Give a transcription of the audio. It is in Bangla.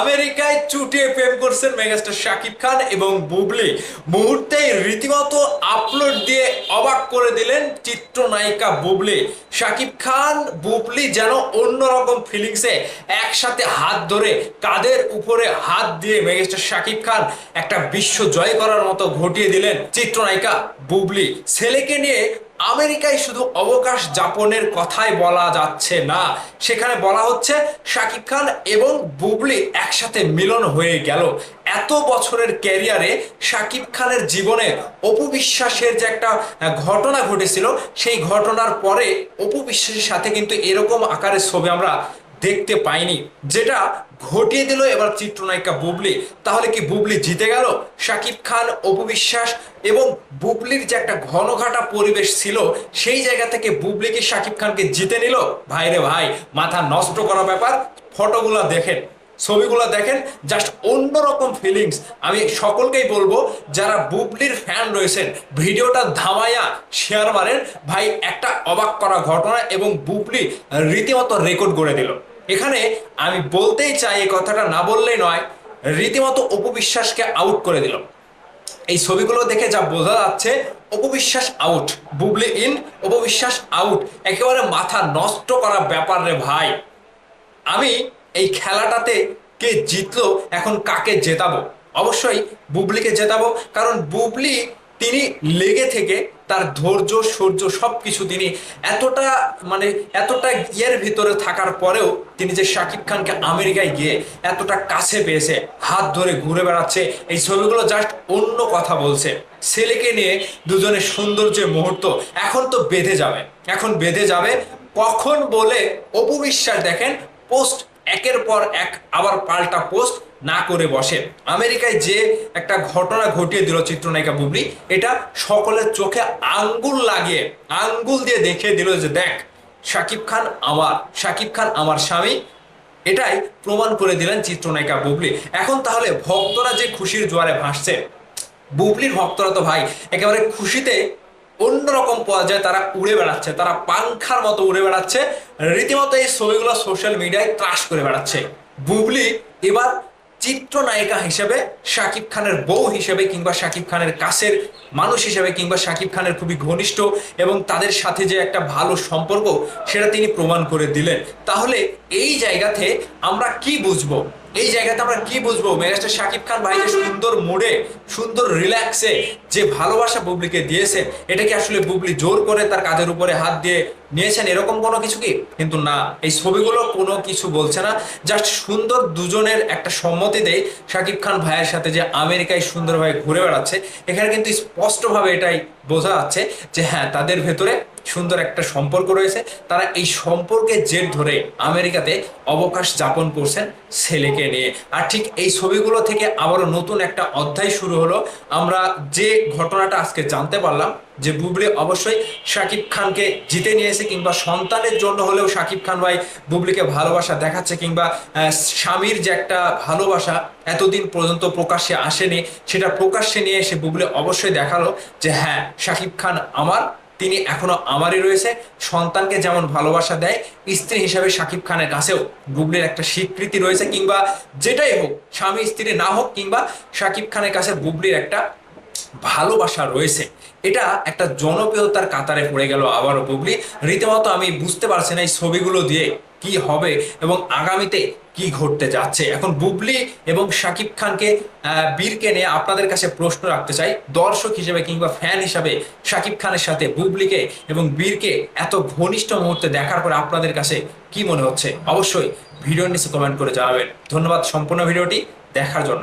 আমেরিকায় চুটিয়ে প্রেম করছেন মেগাস্টার শাকিব খান এবং বুবলি। মুহূর্তে রীতিমতো আপলোড দিয়ে অবাক করে দিলেন চিত্রনায়িকা বুবলি। শাকিব খান, বুবলি যেন অন্যরকম ফিলিংসে একসাথে হাত ধরে কাদের উপরে হাত দিয়ে মেগাস্টার শাকিব খান। একটা বিশ্ব জয় করার মতো ঘটিয়ে দিলেন চিত্রনায়িকা বুবলি। ছেলেকে নিয়ে আমেরিকায় শুধু অবকাশ যাপনের কথাই বলা যাচ্ছে না। সেখানে বলা হচ্ছে, শাকিব খান এবং বুবলি একসাথে মিলন হয়ে গেল। এত বছরের ক্যারিয়ারে শাকিব খানের জীবনে অপু বিশ্বাসের যে একটা ঘটনা ঘটেছিল, সেই ঘটনার পরে অপু বিশ্বাসের সাথে কিন্তু এরকম আকারের ছবি আমরা দেখতে পাইনি, যেটা ঘটিয়ে দিল এবার চিত্রনায়িকা বুবলি। তাহলে কি বুবলি জিতে গেল? শাকিব খান অপবিশ্বাস এবং বুবলির যে একটা ঘনঘাটা পরিবেশ ছিল, সেই জায়গা থেকে বুবলি কি শাকিব খানকে জিতে নিল? ভাইরে ভাই, মাথা নষ্ট করা ব্যাপার, ফটোগুলো দেখেন। ছবিগুলো দেখেন জাস্ট অন্যরকম ফিলিংস আমি সকলকেই বলব, যারা বুবলির ফ্যান রয়েছেন, ভিডিওটা ধামাইয়া শেয়ার মারেন। ভাই, একটা অবাক করা ঘটনা এবং বুবলি রীতিমতো রেকর্ড করে দিল। এখানে আমি বলতেই চাই, এই কথাটা না বললেই নয়, রীতিমতো অপবিশ্বাসকে আউট করে দিল। এই ছবিগুলো দেখে যা বোঝা যাচ্ছে অপবিশ্বাস আউট বুবলি ইন অপবিশ্বাস আউট একেবারে মাথা নষ্ট করা ব্যাপার রে ভাই। আমি এই খেলাটাতে কে জিতলো, এখন কাকে জেতাবো? অবশ্যই বুবলিকে জেতাবো, কারণ বুবলি তিনি লেগে থেকে তার ধৈর্য, সৌর্য সব কিছু তিনি এতটা মানে এতটা ইয়ের ভিতরে থাকার পরেও তিনি যে শাকিব খানকে আমেরিকায় গিয়ে এতটা কাছে পেয়েছে, হাত ধরে ঘুরে বেড়াচ্ছে, এই ছবিগুলো জাস্ট অন্য কথা বলছে। ছেলেকে নিয়ে দুজনের সুন্দর যে মুহূর্ত এখন তো বেঁধে যাবে, এখন বেঁধে যাবে কখন বলে অপু বিশ্বাস দেখেন পোস্ট একের পর এক আবার পাল্টা পোস্ট না করে বসে। আমেরিকায় যে একটা ঘটনা ঘটিয়ে দিল চিত্রনায়িকা বুবলি, এটা সকলের চোখে আঙ্গুল লাগিয়ে, আঙ্গুল দিয়ে দেখিয়ে দিল যে, দেখ, শাকিব খান আমার, শাকিব খান আমার স্বামী। এটাই প্রমাণ করে দিলেন চিত্রনায়িকা বুবলি। এখন তাহলে ভক্তরা যে খুশির জোয়ারে ভাসছে, বুবলির ভক্তরা তো ভাই, একেবারে খুশিতে অন্যরকম পর্যায়ে তারা উড়ে বেড়াচ্ছে, তারা পাংখার মতো উড়ে বেড়াচ্ছে, রীতিমতো এই ছবিগুলো সোশ্যাল মিডিয়ায় ত্রাস করে বেড়াচ্ছে। বুবলি এবার চিত্রনায়িকা হিসেবে, শাকিব খানের বউ হিসেবে কিংবা শাকিব খানের কাছের মানুষ হিসেবে কিংবা শাকিব খানের খুবই ঘনিষ্ঠ এবং তাদের সাথে যে একটা ভালো সম্পর্ক, সেটা তিনি প্রমাণ করে দিলেন। তাহলে এই জায়গাতে আমরা কি বুঝব? এই জায়গাতে আমরা কি বুঝব? মেগাস্টার শাকিব খান ভাই যে সুন্দর মোড়ে সুন্দর রিল্যাক্সে যে ভালোবাসা বুবলিকে দিয়েছেন এটা কি আসলে বুবলি জোর করে তার কাজের উপরে হাত দিয়ে নিয়েছেন। এরকম কোনো কিছু কি? কিন্তু না, এই ছবিগুলো কোনো কিছু বলছে না। জাস্ট সুন্দর দুজনের একটা সম্মতি দেয় শাকিব খান ভাইয়ের সাথে যে আমেরিকায় সুন্দরভাবে ঘুরে বেড়াচ্ছে। এখানে কিন্তু স্পষ্টভাবে এটাই বোঝা যাচ্ছে যে হ্যাঁ তাদের ভেতরে সুন্দর একটা সম্পর্ক রয়েছে। তারা এই সম্পর্কের জের ধরে আমেরিকাতে অবকাশ যাপন করছেন ছেলেকে নিয়ে। আর ঠিক এই ছবিগুলো থেকে আবারও নতুন একটা অধ্যায় শুরু হলো। আমরা যে ঘটনাটা আজকে জানতে পারলাম, যে বুবলি অবশ্যই শাকিব খানকে জিতে নিয়েছে কিংবা সন্তানের জন্য হলেও শাকিব খান ভাই বুবলিকে ভালোবাসা দেখাচ্ছে কিংবা স্বামীর যে একটা ভালোবাসা এতদিন পর্যন্ত প্রকাশ্যে আসেনি, সেটা প্রকাশ্যে নিয়ে এসে বুবলি অবশ্যই দেখাল যে হ্যাঁ শাকিব খান আমার তিনি এখনও আমারই রয়েছে। সন্তানকে যেমন ভালোবাসা দেয়, স্ত্রী হিসাবে সাকিব খানের কাছেও বুবলির একটা স্বীকৃতি রয়েছে কিংবা যেটাই হোক, স্বামী স্ত্রী না হোক কিংবা সাকিব খানের কাছে বুবলির একটা ভালোবাসা রয়েছে। এটা একটা জনপ্রিয়তার কাতারে পড়ে গেল আবারও বুবলি। রীতিমতো আমি বুঝতে পারছি না এই ছবিগুলো দিয়ে কি হবে এবং আগামীতে কি ঘটতে যাচ্ছে। এখন বুবলি এবং শাকিব খানকে বীরকে নিয়ে আপনাদের কাছে প্রশ্ন রাখতে চাই। দর্শক হিসেবে কিংবা ফ্যান হিসাবে শাকিব খানের সাথে বুবলিকে এবং বীরকে এত ঘনিষ্ঠ মুহূর্তে দেখার পরে আপনাদের কাছে কি মনে হচ্ছে? অবশ্যই ভিডিওর নিচে কমেন্ট করে জানাবেন। ধন্যবাদ সম্পূর্ণ ভিডিওটি দেখার জন্য।